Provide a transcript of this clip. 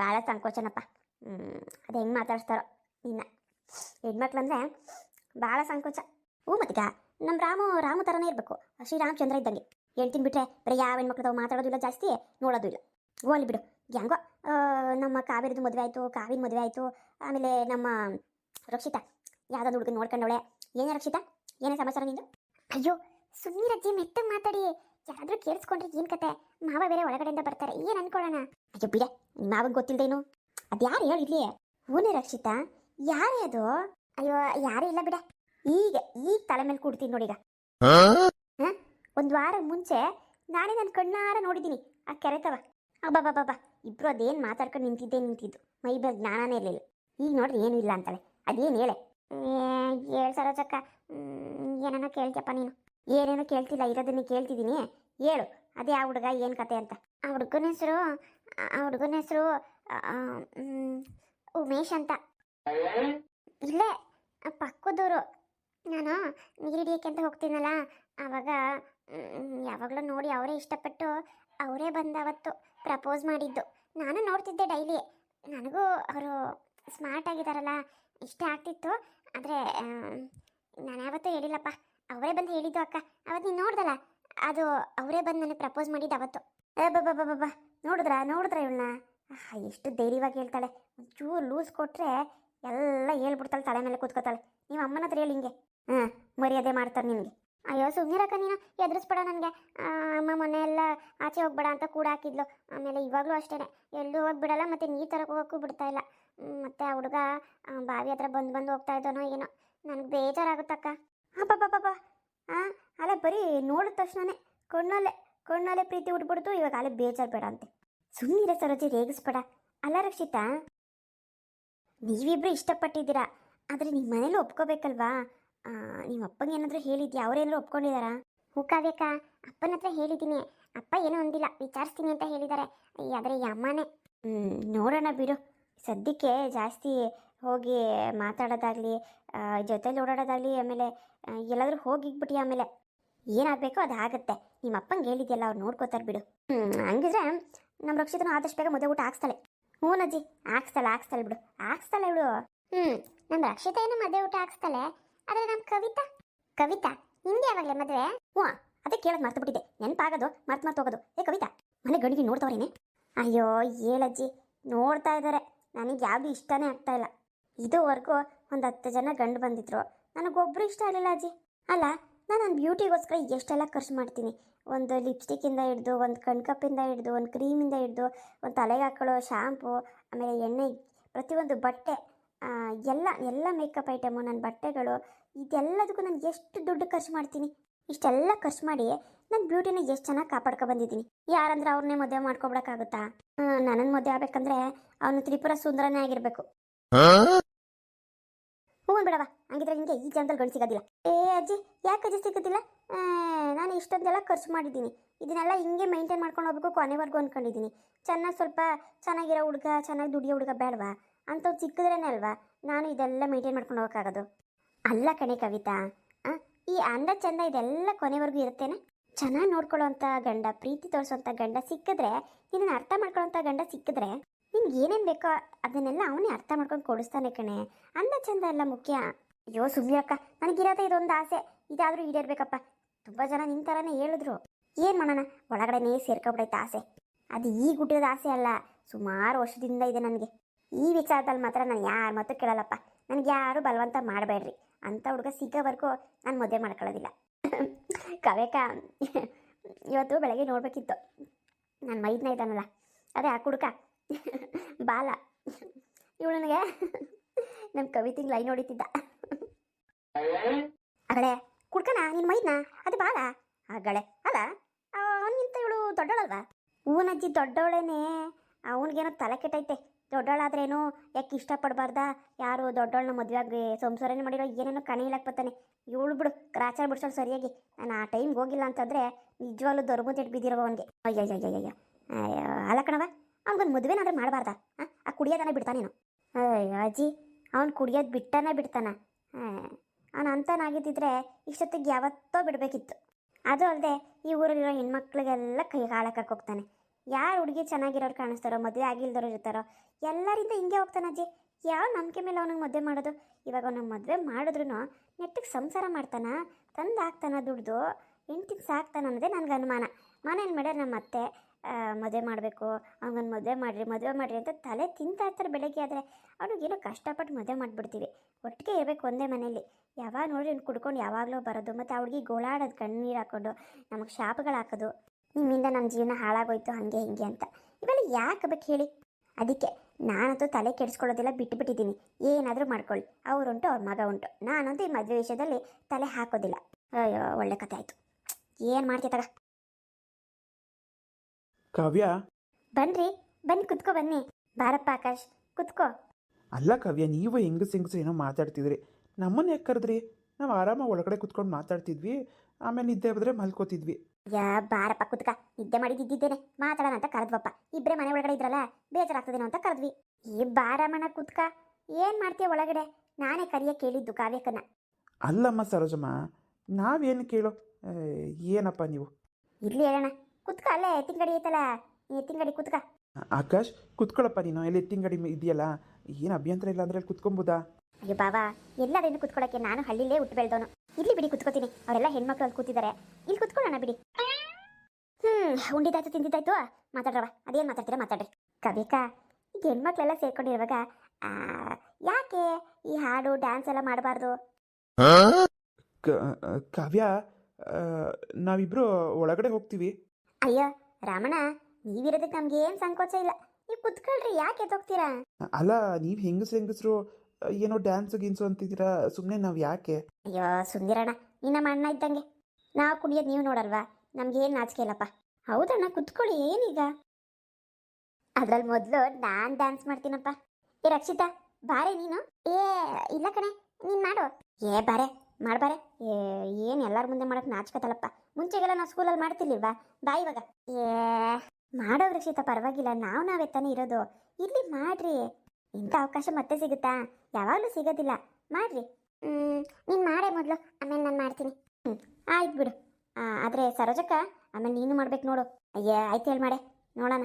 ಭಾಳ ಸಂಕೋಚನಪ್ಪ. ಅದು ಹೆಂಗೆ ಮಾತಾಡಿಸ್ತಾರೋ ನಿನ್ನ. ಹೆಣ್ಮಕ್ಳು ಅಂದರೆ ಭಾಳ ಸಂಕೋಚ. ಹ್ಞೂ ಮತ್ತೀಗ ನಮ್ಮ ರಾಮು ರಾಮು ಥರನೇ ಇರಬೇಕು. ಶ್ರೀರಾಮಚಂದ್ರ ಇದ್ದಂಗೆ. ಹೇಳ್ತೀನಿ ಬಿಟ್ರೆ ಬರೀ ಯಾವ ಹೆಣ್ಮಕ್ಳು ಮಾತಾಡೋದು ಇಲ್ಲ ಜಾಸ್ತಿ, ನೋಡೋದು ಇಲ್ಲ. ಹೋಗ್ಲಿ ಬಿಡು. ಹೆಂಗೋ ನಮ್ಮ ಕಾವೇರಿದು ಮದುವೆ ಆಯಿತು, ಕಾವಿನ ಮದುವೆ ಆಯಿತು. ಆಮೇಲೆ ನಮ್ಮ ರಕ್ಷಿತ ಯಾವ್ದಾದ್ರು ಹುಡುಗನ ನೋಡ್ಕೊಂಡವಳೆ? ಏನೇ ರಕ್ಷಿತಾ, ಏನೇ ಸಮಾಚಾರ ನಿಂದು? ಅಯ್ಯೋ ಸುಮ್ಮನಿರಜ್ಜಿ ಮೆತ್ತಗೆ ಮಾತಾಡಿ. ಯಾರಾದ್ರೂ ಕೇಳಿಸ್ಕೊಂಡ್ರೆ ಏನು ಕತೆ? ಮಾವ ಬೇರೆ ಒಳಗಡೆಯಿಂದ ಬರ್ತಾರೆ. ಏನು ಅನ್ಕೊಳ್ಳೋಣ? ಅಯ್ಯೋ ಬಿಡ ಮಾವಂಗೆ ಗೊತ್ತಿಲ್ದೇನು ಅದ್ಯಾರು ಹೇಳಿರ್ಲಿ ಹೂನೇ ರಕ್ಷಿತಾ? ಯಾರೇ ಅದು? ಅಯ್ಯೋ, ಯಾರೂ ಇಲ್ಲ ಬಿಡ. ಈಗ ಈಗ ತಲೆ ಮೇಲೆ ಕೂಡ್ತೀನಿ ನೋಡೀಗ ಒಂದು ವಾರ ಮುಂಚೆ ನಾನೇ ನನ್ನ ಕಣ್ಣಾರ ನೋಡಿದ್ದೀನಿ. ಆ ಕೆರೆತವ. ಅಬ್ಬಾ ಬಾಬಾ ಇಬ್ರು ಅದೇನು ಮಾತಾಡ್ಕೊಂಡು ನಿಂತಿದ್ದೆ ನಿಂತಿದ್ದು. ಮೈ ಮೇಲೆ ಜ್ಞಾನನೇ ಇರಲಿಲ್ಲ. ಈಗ ನೋಡ್ರಿ ಏನೂ ಇಲ್ಲ ಅಂತಾಳೆ. ಅದೇನು ಹೇಳೆ? ಹೇಳು ಚಕ್ಕ. ಏನೇನೋ ಕೇಳ್ತಪ್ಪ ನೀನು. ಏನೇನೋ ಕೇಳ್ತಿಲ್ಲ, ಇರೋದನ್ನ ಕೇಳ್ತಿದ್ದೀನಿ. ಹೇಳು, ಅದೇ ಆ ಹುಡುಗ ಏನು ಕತೆ ಅಂತ. ಆ ಹುಡುಗನ ಹೆಸರು, ಆ ಹುಡುಗನ ಹೆಸರು ಉಮೇಶ್ ಅಂತ. ಇಲ್ಲೇ, ಪಕ್ಕದೂರು. ನಾನು ನೀರು ಹಿಡಿಯೋಕ್ಕೆ ಅಂತ ಹೋಗ್ತೀನಲ್ಲ ಆವಾಗ ಯಾವಾಗಲೂ ನೋಡಿ ಅವರೇ ಇಷ್ಟಪಟ್ಟು ಅವರೇ ಬಂದವತ್ತು ಪ್ರಪೋಸ್ ಮಾಡಿದ್ದು. ನಾನು ನೋಡ್ತಿದ್ದೆ ಡೈಲಿ. ನನಗೂ ಅವರು ಸ್ಮಾರ್ಟ್ ಆಗಿದ್ದಾರಲ್ಲ ಇಷ್ಟ ಆಗ್ತಿತ್ತು. ಆದರೆ ನಾನು ಯಾವತ್ತೂ ಹೇಳಿಲ್ಲಪ್ಪ. ಅವರೇ ಬಂದು ಹೇಳಿದ್ದು ಅಕ್ಕ. ಅವತ್ತು ನೀನು ನೋಡ್ದಲ್ಲ? ಅದು ಅವರೇ ಬಂದು ನನಗೆ ಪ್ರಪೋಸ್ ಮಾಡಿದ್ದು ಅವತ್ತು. ಬಾಬಾ ನೋಡಿದ್ರಾ? ನೋಡಿದ್ರ ಇವಳನ್ನ? ಎಷ್ಟು ಧೈರ್ಯವಾಗಿ ಹೇಳ್ತಾಳೆ. ಒಂಚೂರು ಲೂಸ್ ಕೊಟ್ಟರೆ ಎಲ್ಲ ಹೇಳ್ಬಿಡ್ತಾಳೆ, ತಲೆ ಮೇಲೆ ಕೂತ್ಕೋತಾಳೆ. ನೀವು ಅಮ್ಮನ ಹತ್ರ ಹೇಳಿ ಹಿಂಗೆ. ಹಾಂ ಮರ್ಯಾದೆ ಮಾಡ್ತಾರೆ ನಿಮಗೆ. ಅಯ್ಯೋ ಸುಮ್ಮನಿರಕ್ಕ ನೀನು. ಎದುರಿಸ್ಬೇಡ ನನಗೆ. ಅಮ್ಮ ಮೊನ್ನೆ ಎಲ್ಲ ಆಚೆ ಹೋಗ್ಬೇಡ ಅಂತ ಕೂಡ ಹಾಕಿದ್ಲು. ಆಮೇಲೆ ಇವಾಗಲೂ ಅಷ್ಟೇ ಎಲ್ಲೂ ಹೋಗ್ಬಿಡಲ್ಲ, ಮತ್ತು ನೀರು ತರಕ್ಕೆ ಹೋಗೋಕ್ಕೂ ಬಿಡ್ತಾ ಇಲ್ಲ. ಮತ್ತು ಆ ಹುಡುಗ ಬಾವಿ ಹತ್ರ ಬಂದು ಬಂದು ಹೋಗ್ತಾ ಏನೋ. ನನಗೆ ಬೇಜಾರಾಗುತ್ತಕ್ಕ. ಅಬ್ಬಬ್ಬಬ್ಬ ಹಾಂ ಅಲ್ಲ ಬರೀ ನೋಡಿದ ತಕ್ಷಣನೇ ಕಣ್ಣಲ್ಲೇ ಕಣ್ಣಲ್ಲೇ ಪ್ರೀತಿ ಉಟ್ಬಿಡ್ತು, ಇವಾಗ ಅಲ್ಲೇ ಬೇಜಾರು ಬೇಡ ಅಂತೆ. ಸುಮ್ಮನಿರ ಸರೋಜಿ, ರೇಗಿಸ್ಬೇಡ. ಅಲ್ಲ ರಕ್ಷಿತಾ, ನೀವಿಬ್ರು ಇಷ್ಟಪಟ್ಟಿದ್ದೀರಾ? ಆದರೆ ನಿಮ್ಮ ಮನೇಲಿ ಒಪ್ಕೋಬೇಕಲ್ವಾ? ನಿಮ್ಮ ಅಪ್ಪಂಗೆ ಏನಾದರೂ ಹೇಳಿದ್ಯಾ? ಅವರೇನಾದ್ರು ಒಪ್ಕೊಂಡಿದ್ದಾರಾ ಹೂ ಕಾವ್ಯಕ್ಕ, ಅಪ್ಪನ ಹತ್ರ ಹೇಳಿದ್ದೀನಿ. ಅಪ್ಪ ಏನೂ ಒಂದಿಲ್ಲ ವಿಚಾರಿಸ್ತೀನಿ ಅಂತ ಹೇಳಿದ್ದಾರೆ. ಆದರೆ ಈ ಅಮ್ಮನೇ. ನೋಡೋಣ ಬಿಡು. ಸದ್ಯಕ್ಕೆ ಜಾಸ್ತಿ ಹೋಗಿ ಮಾತಾಡೋದಾಗಲಿ ಜೊತೆಲಿ ಓಡಾಡೋದಾಗಲಿ, ಆಮೇಲೆ ಎಲ್ಲಾದರೂ ಹೋಗಿಬಿಟ್ಟು ಆಮೇಲೆ ಏನಾಗಬೇಕೋ ಅದು ಆಗುತ್ತೆ ನಿಮ್ಮ ಅಪ್ಪಂಗೆ ಹೇಳಿದ್ಯಲ್ಲ, ಅವ್ರು ನೋಡ್ಕೋತಾರೆ ಬಿಡು. ಹಂಗಿದ್ರೆ ನಮ್ಮ ರಕ್ಷಿತನು ಆದಷ್ಟು ಬೇಗ ಮದುವೆ ಊಟ ಹಾಕ್ಸ್ತಾಳೆ. ಹ್ಞೂ ಅಜ್ಜಿ, ಹಾಕ್ಸ್ತಾಳೆ ಹಾಕ್ಸ್ತಾಳೆ ಬಿಡು. ಹಾಕ್ಸ್ತಾಳೆ ಇವಳು. ಹ್ಞೂ ನಮ್ಮ ರಕ್ಷಿತ ಏನು ಮದುವೆ ಊಟ ಹಾಕ್ಸ್ತಾಳೆ. ಆದರೆ ನಮ್ಮ ಕವಿತಾ ಕವಿತಾ ನಿಂದೆ ಯಾವಾಗಲೇ ಮದುವೆ? ಹ್ಞೂ, ಅದೇ ಕೇಳೋದು ಮರ್ತು ಬಿಟ್ಟಿದೆ ನೆನಪಾಗೋದು, ಮರ್ತು ಮರ್ತು ಹೋಗೋದು. ಏ, ಕವಿತಾ, ಮನೆ ಗಂಡಿಗೆ ನೋಡ್ತವ್ರೇನೆ ಅಯ್ಯೋ ಹೇಳಜ್ಜಿ ನೋಡ್ತಾ ಇದ್ದಾರೆ ನನಗೆ ಯಾವುದು ಇಷ್ಟನೇ ಆಗ್ತಾ ಇಲ್ಲ. ಇದುವರೆಗೂ ಒಂದು ಹತ್ತು ಜನ ಗಂಡು ಬಂದಿದ್ರು. ನನಗೊಬ್ಬರು ಇಷ್ಟ ಆಗಲಿಲ್ಲ ಅಜ್ಜಿ. ಅಲ್ಲ, ನಾನು ನನ್ನ ಬ್ಯೂಟಿಗೋಸ್ಕರ ಎಷ್ಟೆಲ್ಲ ಖರ್ಚು ಮಾಡ್ತೀನಿ. ಒಂದು ಲಿಪ್ಸ್ಟಿಕ್ಕಿಂದ ಹಿಡ್ದು, ಒಂದು ಕಣ್ಕಪ್ಪಿಂದ ಹಿಡ್ದು, ಒಂದು ಕ್ರೀಮಿಂದ ಹಿಡ್ದು, ಒಂದು ತಲೆಗೆ ಹಾಕೊಳ್ಳೋ ಶ್ಯಾಂಪು ಆಮೇಲೆ ಎಣ್ಣೆ, ಪ್ರತಿಯೊಂದು ಬಟ್ಟೆ ಎಲ್ಲ ಎಲ್ಲ ಮೇಕಪ್ ಐಟಮು ನನ್ನ ಬಟ್ಟೆಗಳು, ಇದೆಲ್ಲದಕ್ಕೂ ನಾನು ಎಷ್ಟು ದುಡ್ಡು ಖರ್ಚು ಮಾಡ್ತೀನಿ. ಇಷ್ಟೆಲ್ಲ ಖರ್ಚು ಮಾಡಿ ನನ್ನ ಬ್ಯೂಟಿನ ಎಷ್ಟು ಚೆನ್ನಾಗಿ ಕಾಪಾಡ್ಕೊ ಬಂದಿದ್ದೀನಿ. ಯಾರಂದ್ರೆ ಅವ್ರನ್ನೇ ಮದುವೆ ಮಾಡ್ಕೊಬಿಡೋಕ್ಕಾಗುತ್ತಾ? ನನ್ನನ್ನು ಮದುವೆ ಆಗಬೇಕಂದ್ರೆ ಅವನು ತ್ರಿಪುರ ಸುಂದರನೇ ಆಗಿರಬೇಕು. ಹ್ಞೂ ಬಿಡವ ಹಂಗಿದ್ರೆ ನಿಮಗೆ ಈ ಜನದಲ್ಲಿ ಗಂಡು ಸಿಗೋದಿಲ್ಲ. ಏ ಅಜ್ಜಿ, ಯಾಕೆ ಅಜ್ಜಿ ಸಿಗೋದಿಲ್ಲ? ನಾನು ಇಷ್ಟೊಂದೆಲ್ಲ ಖರ್ಚು ಮಾಡಿದ್ದೀನಿ. ಇದನ್ನೆಲ್ಲ ಹಿಂಗೆ ಮೈಂಟೈನ್ ಮಾಡ್ಕೊಂಡು ಹೋಗ್ಬೇಕು, ಕೊನೆವರೆಗೂ ಅಂದ್ಕೊಂಡಿದ್ದೀನಿ ಚೆನ್ನಾಗಿ ಸ್ವಲ್ಪ ಚೆನ್ನಾಗಿರೋ ಹುಡುಗ, ಚೆನ್ನಾಗಿ ದುಡಿಯೋ ಹುಡುಗ ಬೇಡವಾ? ಅಂಥವ್ರು ಸಿಕ್ಕಿದ್ರೇನೆ ಅಲ್ವಾ? ನಾನು ಇದೆಲ್ಲ ಮೈಂಟೈನ್ ಮಾಡ್ಕೊಂಡು ಹೋಗೋಕ್ಕಾಗೋದು. ಅಲ್ಲ ಕಣೆ ಕವಿತಾ ಈ ಅಂದ ಚಂದ ಇದೆಲ್ಲ ಕೊನೆವರೆಗೂ ಇರುತ್ತೇನೆ? ಚೆನ್ನಾಗಿ ನೋಡ್ಕೊಳ್ಳೋಂಥ ಗಂಡ, ಪ್ರೀತಿ ತೋರಿಸೋಂಥ ಗಂಡ ಸಿಕ್ಕಿದ್ರೆ ನಿನ್ನ ಅರ್ಥ ಮಾಡ್ಕೊಳ್ಳೋಂಥ ಗಂಡ ಸಿಕ್ಕಿದ್ರೆ ನಿನ್ಗೆ ಏನೇನು ಬೇಕೋ ಅದನ್ನೆಲ್ಲ ಅವನೇ ಅರ್ಥ ಮಾಡ್ಕೊಂಡು ಕೊಡಿಸ್ತಾನೆ ಕಣೆ. ಅಂದ ಚಂದ ಎಲ್ಲ ಮುಖ್ಯ. ಅಯ್ಯೋ ಸುಮ್ಯಕ್ಕ ನನಗಿರೋದೇ ಇದೊಂದು ಆಸೆ. ಇದಾದರೂ ಈಡೇರ್ಬೇಕಪ್ಪ. ತುಂಬ ಜನ ನಿನ್ನ ಥರನೇ ಹೇಳಿದ್ರು. ಏನು ಮಾಡೋಣ? ಒಳಗಡೆನೇ ಸೇರ್ಕೊಬಿಡೈತೆ ಆಸೆ. ಅದು ಈಗ ಹುಟ್ಟಿದ ಆಸೆ ಅಲ್ಲ. ಸುಮಾರು ವರ್ಷದಿಂದ ಇದೆ ನನಗೆ. ಈ ವಿಚಾರದಲ್ಲಿ ಮಾತ್ರ ನಾನು ಯಾರ ಮಾತು ಕೇಳಲ್ಲಪ್ಪ. ನನಗೆ ಯಾರು ಬಲವಂತ ಮಾಡಬೇಡ್ರಿ. ಅಂಥ ಹುಡುಗ ಸಿಗೋವರೆಗೂ ನಾನು ಮದುವೆ ಮಾಡ್ಕೊಳ್ಳೋದಿಲ್ಲ. ಕವೇಕ ಇವತ್ತು ಬೆಳಗ್ಗೆ ನೋಡಬೇಕಿತ್ತು. ನಾನು ಮೈದನ ಇದ್ದಾನಲ್ಲ. ಅದೇ ಆ ಕುಡುಕ. ಬಾಲ. ಇವಳು ನನಗೆ ನಮ್ಮ ಕವಿತಿಗೆ ಲೈನ್ ಹೊಡಿತಿದ್ದ. ಅಗಳೆ, ಕುಡ್ಕನ ನಿನ್ನ ಮೈದ್ನ? ಅದು ಬಾಲ? ಅಗಳೆ, ಅಲ್ಲ ಅವನಿಗಿಂತ ಇವಳು ದೊಡ್ಡವಳಲ್ವಾ? ಹೂನಜ್ಜಿ ದೊಡ್ಡವಳೇನೆ. ಅವನಿಗೇನೋ ತಲೆ ಕೆಟ್ಟೈತೆ. ದೊಡ್ಡವಳಾದ್ರೇನು ಯಾಕೆ ಇಷ್ಟಪಡಬಾರ್ದ? ಯಾರು ದೊಡ್ಡವಳನ್ನ ಮದುವೆ ಆಗಿ ಸಂಸಾರನೇ ಮಾಡಿರೋ ಏನೇನೋ ಇಲ್ಲಕ್ಕೆ ಬರ್ತಾನೆ ಇವಳು ಬಿಡು ಕ್ರಾಚಾರ ಬಿಡ್ಸೋಳು ಸರಿಯಾಗಿ. ನಾನು ಆ ಟೈಮ್ಗೆ ಹೋಗಿಲ್ಲ ಅಂತಂದರೆ ನಿಜವಾಗ್ಲೂ ದೊರಬು ಬಿದ್ದಿರೋ ಅವನಿಗೆ. ಅಯ್ಯಯ್ಯಯ್ಯಯ್ಯ ಅಲ್ಲ ಕಣವ ಅವ್ನಿಗೊಂದು ಮದುವೆನಾದ್ರೂ ಮಾಡಬಾರ್ದ? ಆ ಕುಡಿಯೋದನ್ನ ಬಿಡ್ತಾನೇನು ಅಜ್ಜಿ, ಅವ್ನು ಕುಡಿಯೋದು ಬಿಟ್ಟನೇ ಬಿಡ್ತಾನ. ಅವನು ಅಂತನಾಗಿದ್ದಿದ್ರೆ ಇಷ್ಟೊತ್ತಿಗೆ ಯಾವತ್ತೋ ಬಿಡಬೇಕಿತ್ತು. ಅದು ಅಲ್ಲದೆ ಈ ಊರಲ್ಲಿರೋ ಹೆಣ್ಮಕ್ಳಿಗೆಲ್ಲ ಕೈ ಹಾಳಕ್ಕೆ ಹೋಗ್ತಾನೆ. ಯಾರು ಹುಡುಗಿ ಚೆನ್ನಾಗಿರೋರು ಕಾಣಿಸ್ತಾರೋ, ಮದುವೆ ಆಗಿಲ್ದವ್ರು ಇರ್ತಾರೋ, ಎಲ್ಲರಿಂದ ಹಿಂಗೆ ಹೋಗ್ತಾನೆ ಅಜ್ಜಿ. ಯಾವ ನಂಬಿಕೆ ಮೇಲೆ ಅವನಿಗೆ ಮದುವೆ ಮಾಡೋದು? ಇವಾಗ ಅವನಿಗೆ ಮದುವೆ ಮಾಡಿದ್ರು ನೆಟ್ಟಿಗೆ ಸಂಸಾರ ಮಾಡ್ತಾನ? ತಂದು ಹಾಕ್ತಾನ ದುಡ್ದು? ಹೆಂಡ್ತಿಗೆ ಸಾಕ್ತಾನೆ ಅನ್ನೋದೇ ನನಗೆ ಅನುಮಾನ. ಮನೇಲಿ ಮಾಡ್ಯಾರ ನಮ್ಮ ಅತ್ತೆ ಮದುವೆ ಮಾಡಬೇಕು, ಅವ್ನಿಗೊಂದು ಮದುವೆ ಮಾಡಿರಿ ಮದುವೆ ಮಾಡಿರಿ ಅಂತ ತಲೆ ತಿಂತಾ ಇರ್ತಾರೆ ಬೆಳಗ್ಗೆ ಆದರೆ. ಅವ್ನಿಗೇನೋ ಕಷ್ಟಪಟ್ಟು ಮದುವೆ ಮಾಡಿಬಿಡ್ತೀವಿ. ಒಟ್ಟಿಗೆ ಇರಬೇಕು ಒಂದೇ ಮನೇಲಿ. ಯಾವಾಗ ನೋಡ್ರಿ ಇವ್ನು ಕುಡ್ಕೊಂಡು ಯಾವಾಗಲೂ ಬರೋದು, ಮತ್ತು ಅವ್ಳಿಗೆ ಗೋಳಾಡೋದು ಕಣ್ಣೀರು ಹಾಕೊಂಡು, ನಮಗೆ ಶಾಪಗಳು ಹಾಕೋದು. ನಿಮ್ಮಿಂದ ನಮ್ಮ ಜೀವನ ಹಾಳಾಗೋಯ್ತು, ಹಾಗೆ ಹಿಂಗೆ ಅಂತ. ಇವೆಲ್ಲ ಯಾಕೆ ಬೇಕು ಹೇಳಿ? ಅದಕ್ಕೆ ನಾನಂತೂ ತಲೆ ಕೆಡಿಸ್ಕೊಳ್ಳೋದೆಲ್ಲ ಬಿಟ್ಟುಬಿಟ್ಟಿದ್ದೀನಿ ಏನಾದರೂ ಮಾಡ್ಕೊಳ್ಳಿ. ಅವರುಂಟು ಅವ್ರ ಮಗ ಉಂಟು. ನಾನಂತೂ ಈ ಮದುವೆ ವಿಷಯದಲ್ಲಿ ತಲೆ ಹಾಕೋದಿಲ್ಲ. ಅಯ್ಯೋ, ಒಳ್ಳೆ ಕತೆ ಆಯಿತು. ಏನು ಮಾಡ್ತೀಯ ತಗ? ಕಾವ್ಯ? ಬನ್ರಿ ಬನ್ನಿ ಕುತ್ಕೋ ಬನ್ನಿ. ಬಾರಪ್ಪ ಆಕಾಶ್ ಕುತ್ಕೋ. ಅಲ್ಲ ಕಾವ್ಯ ನೀವು ಹೆಂಗಸ್ ಹೆಂಗಸು ಏನೋ ಮಾತಾಡ್ತಿದ್ರಿ. ನಮ್ಮನ್ನ ಯಾಕೆ ಕರೆದ್ರಿ? ನಾವು ಆರಾಮಾಗಿ ಒಳಗಡೆ ಕುತ್ಕೊಂಡು ಮಾತಾಡ್ತಿದ್ವಿ ಆಮೇಲೆ ನಿದ್ದೆ ಬಂದರೆ ಮಲ್ಕೋತಿದ್ವಿ. ಯಾ ಬಾರಪ್ಪ ಕುತ್ಕ. ನಿದ್ದೆ ಮಾಡಿದ್ದಿದ್ದೇನೆ. ಮಾತಾಡೋಣ ಅಂತ ಕರೆದ್ವಪ್ಪ. ಇಬ್ಬರೇ ಮನೆ ಒಳಗಡೆ ಇದ್ರಲ್ಲ ಬೇಜಾರಾಗ್ತದೇನೋ ಅಂತ ಕರೆದ್ವಿ. ಈ ಬಾರಮ್ಮನ ಕುತ್ಕ. ಏನು ಮಾಡ್ತೀಯ ಒಳಗಡೆ? ನಾನೇ ಕರಿಯ ಕೇಳಿದ್ದು ಕಾವ್ಯಕ್ಕನ್ನ. ಅಲ್ಲಮ್ಮ ಸರೋಜಮ್ಮ ನಾವೇನು ಕೇಳೋ? ಏನಪ್ಪ ನೀವು? ಇರ್ಲಿ ಹೇಳೋಣ ಕುತ್ಕ ಅಲ್ಲೇ ಎತ್ತಿನಗಡಿ ಐತಲ್ಲ. ಎತ್ತಿನಗಡಿ ಕುತ್ಕ. ಆಕಾಶ್ ಕುತ್ಕೊಳ್ಳಪ್ಪ ನೀನು. ಎಲ್ಲಿ ಎತ್ತಿಂಗಡಿ ಇದೆಯಲ್ಲ? ಏನು ಅಭ್ಯಂತರ ಇಲ್ಲ ಅಂದ್ರೆ ಅಲ್ಲಿ ಕುತ್ಕೊಂಬೋದಾ? ಅಯ್ಯೋ ಬಾಬಾ ಎಲ್ಲರೇನು ಕುತ್ಕೊಳಕ್ಕೆ ನಾನು ಹಳ್ಳಿಲೇ ಹುಟ್ಟು ಬೆಳೆದವನು. ಇಲ್ಲಿ ಬಿಡಿ ಕುತ್ಕೋತೀನಿ. ಅವರೆಲ್ಲ ಹೆಣ್ಮಕ್ಳು ಅಲ್ಲಿ ಕೂತಿದ್ದಾರೆ. ಇಲ್ಲಿ ಕುತ್ಕೊಳ್ಳೋಣ ಬಿಡಿ. ಹ್ಮ್ ಉಂಡಿದಾಯ್ತು ತಿಂದಿದ್ದಾಯ್ತು. ಮಾತಾಡ್ರವ ಅದೇನು ಮಾತಾಡ್ತೀರಾ ಮಾತಾಡ್ರಿ. ಕವಿಕಾ ಈಗ ಹೆಣ್ಮಕ್ಳೆಲ್ಲ ಸೇರ್ಕೊಂಡಿರುವಾಗ ಆ, ಯಾಕೆ ಈ ಹಾಡು ಡ್ಯಾನ್ಸ್ ಎಲ್ಲ ಮಾಡಬಾರ್ದು? ಕವ್ಯಾ ನಾವಿಬ್ರು ಒಳಗಡೆ ಹೋಗ್ತೀವಿ. ಅಯ್ಯೋ ರಾಮಣ್ಣ ನೀವಿರೋದಕ್ಕೆ ನಮ್ಗೆ ಏನ್ ಸಂಕೋಚ ಇಲ್ಲ. ನೀವು ಕುತ್ಕೊಳ್ರಿ ಯಾಕೆ ಎದ್ದೋಗ್ತೀರಾ? ಅಲ್ಲ ನೀವು ಹೆಂಗಸ್ ಹೆಂಗಸರು ಏನೋ ಡ್ಯಾನ್ಸ್ ಗಿನ್ಸು ಅಂತಿದ್ದೀರಾ ಸುಮ್ಮನೆ ನಾವು ಯಾಕೆ? ಅಯ್ಯೋ ಸುಂದಿರಣ್ಣ ನಮ್ಮ ಅಣ್ಣ ಇದ್ದಂಗೆ. ನಾವು ಕುಡಿಯೋದು ನೀವು ನೋಡಲ್ವಾ? ನಮ್ಗೇನು ನಾಚಿಕೆ ಇಲ್ಲಪ್ಪ. ಹೌದಣ್ಣ ಕುತ್ಕೊಳ್ಳಿ ಏನೀಗ? ಅದ್ರಲ್ಲಿ ಮೊದಲು ನಾನು ಡ್ಯಾನ್ಸ್ ಮಾಡ್ತೀನಪ್ಪ. ಏ ರಕ್ಷಿತಾ ಬಾರೆ ನೀನು? ಏ ಇಲ್ಲ ಕಣೆ ನೀನು ಮಾಡು. ಏ ಬಾರೆ ಮಾಡ್ಬಾರೆ. ಏನು ಎಲ್ಲರ ಮುಂದೆ ಮಾಡಕ್ಕೆ ನಾಚ್ಕತ್ತಲ್ಲಪ್ಪ ಮುಂಚೆಗೆಲ್ಲ ನಾವು ಸ್ಕೂಲಲ್ಲಿ ಮಾಡ್ತಿರ್ಲಿಲ್ವಾ? ಬಾ ಇವಾಗ. ಏ ಮಾಡೋ ರಕ್ಷಿತಾ ಪರವಾಗಿಲ್ಲ. ನಾವು ನಾವೇ ತಾನೇ ಇರೋದು. ಇಲ್ಲಿ ಮಾಡ್ರಿ. ಇಂಥ ಅವಕಾಶ ಮತ್ತೆ ಸಿಗುತ್ತಾ? ಯಾವಾಗಲೂ ಸಿಗೋದಿಲ್ಲ. ಮಾಡ್ರಿ. ನೀನು ಮಾಡೇ ಮೊದಲು. ಆಮೇಲೆ ನಾನು ಮಾಡ್ತೀನಿ. ಹ್ಞೂ ಆಯ್ತು ಬಿಡು. ಆದರೆ ಸರೋಜಕ್ಕ, ಆಮೇಲೆ ನೀನು ಮಾಡ್ಬೇಕು ನೋಡು. ಅಯ್ಯ, ಆಯ್ತು ಹೇಳಿ ಮಾಡೆ. ನೋಡೋಣ.